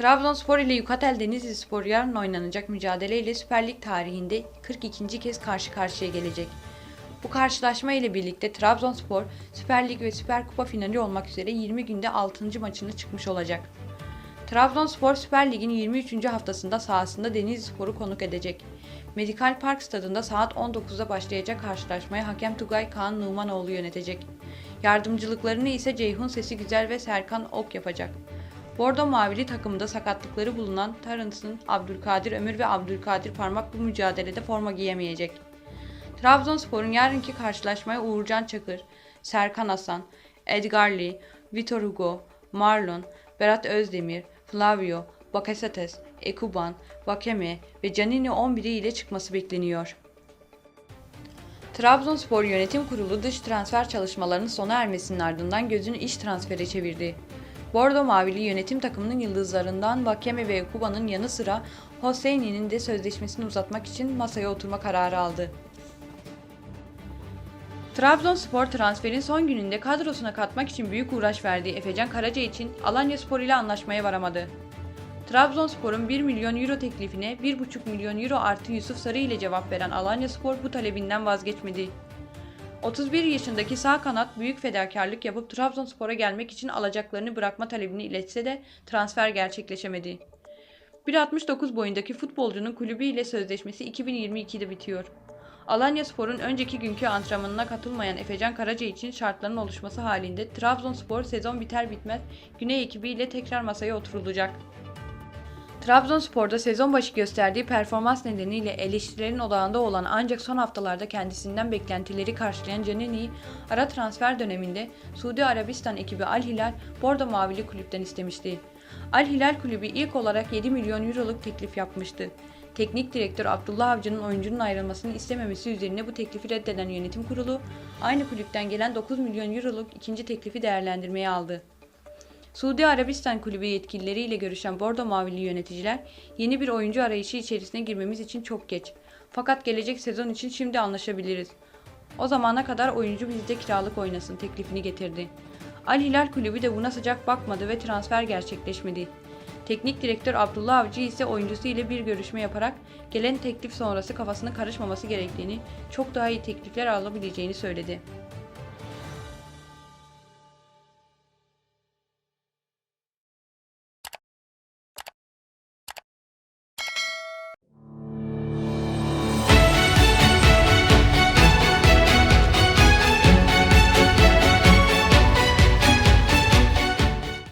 Trabzonspor ile Yukatel Denizli Spor yarın oynanacak mücadeleyle Süper Lig tarihinde 42. kez karşı karşıya gelecek. Bu karşılaşma ile birlikte Trabzonspor Süper Lig ve Süper Kupa finali olmak üzere 20 günde 6. maçını çıkmış olacak. Trabzonspor Süper Lig'in 23. haftasında sahasında Denizli Spor'u konuk edecek. Medikal Park stadında saat 19'da başlayacak karşılaşmaya hakem Tugay Kaan Numanoğlu yönetecek. Yardımcılıklarını ise Ceyhun Sesi Güzel ve Serkan Ok yapacak. Bordo Mavili takımında sakatlıkları bulunan Tarıns'ın Abdülkadir Ömür ve Abdülkadir Parmak bu mücadelede forma giyemeyecek. Trabzonspor'un yarınki karşılaşmaya Uğurcan Çakır, Serkan Hasan, Edgar Lee, Vitor Hugo, Marlon, Berat Özdemir, Flavio, Bakasetes, Ekuban, Vakeme ve Canini 11'i ile çıkması bekleniyor. Trabzonspor Yönetim Kurulu dış transfer çalışmalarının sona ermesinin ardından gözünü iç transfere çevirdi. Bordo Mavili yönetim takımının yıldızlarından Vakeme ve Ekuba'nın yanı sıra Hosseini'nin de sözleşmesini uzatmak için masaya oturma kararı aldı. Trabzonspor transferin son gününde kadrosuna katmak için büyük uğraş verdiği Efecan Karaca için Alanya Spor ile anlaşmaya varamadı. Trabzonspor'un 1 milyon euro teklifine 1,5 milyon euro artı Yusuf Sarı ile cevap veren Alanya Spor bu talebinden vazgeçmedi. 31 yaşındaki sağ kanat büyük fedakarlık yapıp Trabzonspor'a gelmek için alacaklarını bırakma talebini iletse de transfer gerçekleşemedi. 1.69 boyundaki futbolcunun kulübü ile sözleşmesi 2022'de bitiyor. Alanya Spor'un önceki günkü antrenmanına katılmayan Efecan Karaca için şartların oluşması halinde Trabzonspor sezon biter bitmez Güney ekibiyle tekrar masaya oturulacak. Trabzonspor'da sezon başı gösterdiği performans nedeniyle eleştirilerin odağında olan ancak son haftalarda kendisinden beklentileri karşılayan Canini'yi ara transfer döneminde Suudi Arabistan ekibi Al Hilal Bordo Mavili kulüpten istemişti. Al Hilal kulübü ilk olarak 7 milyon euroluk teklif yapmıştı. Teknik direktör Abdullah Avcı'nın oyuncunun ayrılmasını istememesi üzerine bu teklifi reddeden yönetim kurulu aynı kulüpten gelen 9 milyon euroluk ikinci teklifi değerlendirmeye aldı. Suudi Arabistan kulübü yetkilileriyle görüşen Bordo Mavili yöneticiler yeni bir oyuncu arayışı içerisine girmemiz için çok geç. Fakat gelecek sezon için şimdi anlaşabiliriz. O zamana kadar oyuncu bizde kiralık oynasın teklifini getirdi. Al Hilal kulübü de buna sıcak bakmadı ve transfer gerçekleşmedi. Teknik direktör Abdullah Avcı ise oyuncusu ile bir görüşme yaparak gelen teklif sonrası kafasının karışmaması gerektiğini, çok daha iyi teklifler alabileceğini söyledi.